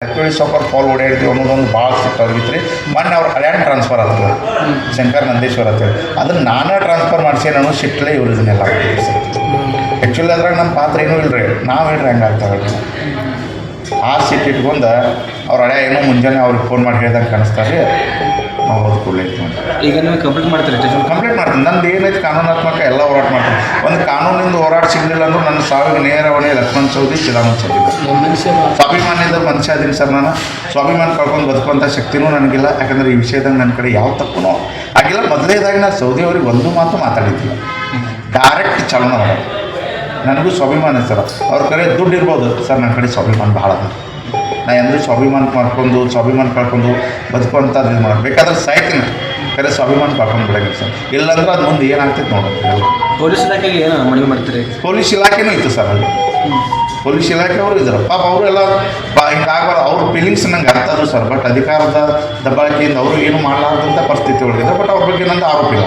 ಎಕ್ವಳಿ ಸೌಕರ್ fall ಓಡಾಡಿದ್ವಿ ಅನ್ನೋದೊಂದು ಭಾಳ ಸಿಟ್ಟು ಆಗಿತ್ತು ರೀ ಮೊನ್ನೆ ಅವ್ರು ಹಳ್ಯಾಣ ಟ್ರಾನ್ಸ್ಫರ್ ಆಗ್ತದೆ ಶಂಕರ್ ನಂದೇಶ್ವರ ಅಂತೇಳಿ ಅದನ್ನು ನಾನೇ ಟ್ರಾನ್ಸ್ಫರ್ ಮಾಡಿಸಿ ನಾನು ಸಿಟ್ಟಲೆ ಇವ್ರು ಇದನ್ನೆಲ್ಲ ಆ್ಯಕ್ಚುಲಿ ಅದ್ರಾಗ ನಮ್ಮ ಪಾತ್ರ ಏನೂ ಇಲ್ಲ ರೀ ನಾವು ಹೇಳ್ರಿ ಹಂಗೆ ಆಗ್ತಾವೆ ಆ ಸಿಟ್ಟು ಇಟ್ಕೊಂಡು ಅವ್ರು ಹಳೆ ಏನೋ ಮುಂಜಾನೆ ಅವ್ರಿಗೆ ಫೋನ್ ಮಾಡಿ ಹೇಳ್ದಂಗೆ ಕಾಣಿಸ್ತಾರೆ ನಾವು ಹೋದ ಕೂಡಲೇ ಈಗ ನೀವು ಕಂಪ್ಲೀಟ್ ಮಾಡ್ತೀರಿ ಕಂಪ್ಲೀಟ್ ಕಂಪ್ಲೇಂಟ್ ಮಾಡ್ತೀನಿ. ನಂದು ಏನೈತೆ ಕಾನೂನಾತ್ಮಕ ಎಲ್ಲ ಹೋರಾಟ ಮಾಡ್ತೀನಿ. ಒಂದು ಕಾನೂನಿಂದ ಹೋರಾಟ ಸಿಗಲಿಲ್ಲ ಅಂದ್ರೆ ನನ್ನ ಸಾವಿಗೆ ನೇರವಣೆ ಲಕ್ಷ್ಮಣ್ ಚೌಧರಿ ಚಿದಾನಂದ ಚೌಧರಿ. ಸ್ವಾಭಿಮಾನ್ಯದ ಮನುಷ್ಯ ಅದೀನಿ ಸರ್ ನಾನು. ಸ್ವಾಭಿಮಾನ ಕಳ್ಕೊಂಡು ಬದುಕುವಂಥ ಶಕ್ತಿನೂ ನನಗಿಲ್ಲ. ಯಾಕಂದರೆ ಈ ವಿಷಯದಾಗ ನನ್ನ ಕಡೆ ಯಾವ ತಪ್ಪು ಆಗಿಲ್ಲ. ಮೊದಲೇದಾಗಿ ನಾನು ಸೌದಿ ಅವ್ರಿಗೆ ಒಂದು ಮಾತು ಮಾತಾಡಿದ್ದಿಲ್ಲ ಡೈರೆಕ್ಟ್ ಚಲನ ಮಾಡೋದು. ನನಗೂ ಸ್ವಾಭಿಮಾನ ಸರ್. ಅವ್ರ ಕಡೆ ದುಡ್ಡು ಇರ್ಬೋದು. ಸರ್ ನನ್ನ ಕಡೆ ಸ್ವಾಭಿಮಾನ ಭಾಳ ಅದ. ನಾ ಎಂದೂ ಸ್ವಾಭಿಮಾನ ಮಾಡ್ಕೊಂಡು ಸ್ವಾಭಿಮಾನ ಕಳ್ಕೊಂಡು ಬದುಕುವಂಥದ್ದು ಇದು ಮಾಡೋದು ಬೇಕಾದ್ರೆ ಸಾಯ್ತೀನಿ. ಕರೆ ಸ್ವಾಭಿಮಾನ ಕಳ್ಕೊಂಡು ಬಿಡಂಗಿಲ್ಲ ಸರ್. ಇಲ್ಲಾಂದ್ರೆ ಅದು ಮುಂದೆ ಏನಾಗ್ತೈತೆ ನೋಡೋದು ಪೊಲೀಸ್ ಇಲಾಖೆಗೆ ಏನು ಮನವಿ ಮಾಡ್ತೀರಿ? ಪೊಲೀಸ್ ಇಲಾಖೆನೂ ಇತ್ತು ಸರ್ ಅಲ್ಲಿ. ಪೊಲೀಸ್ ಇಲಾಖೆ ಅವರು ಇದ್ದಾರೆ ಪಾಪ ಅವರೆಲ್ಲ ಹಿಂಗಾಗಬಾರ್ದು ಅವ್ರ ಫೀಲಿಂಗ್ಸ್ ನಂಗೆ ಅರ್ಥ ಆದರು ಸರ್. ಬಟ್ ಅಧಿಕಾರದ ದಬ್ಬಾಳಿಕೆಯಿಂದ ಅವರು ಏನು ಮಾಡಲಾರ್ದಂಥ ಪರಿಸ್ಥಿತಿ ಒಳಗಿದೆ. ಬಟ್ ಅವ್ರ ಬಗ್ಗೆ ನಂದು ಆರೋಪ ಇಲ್ಲ.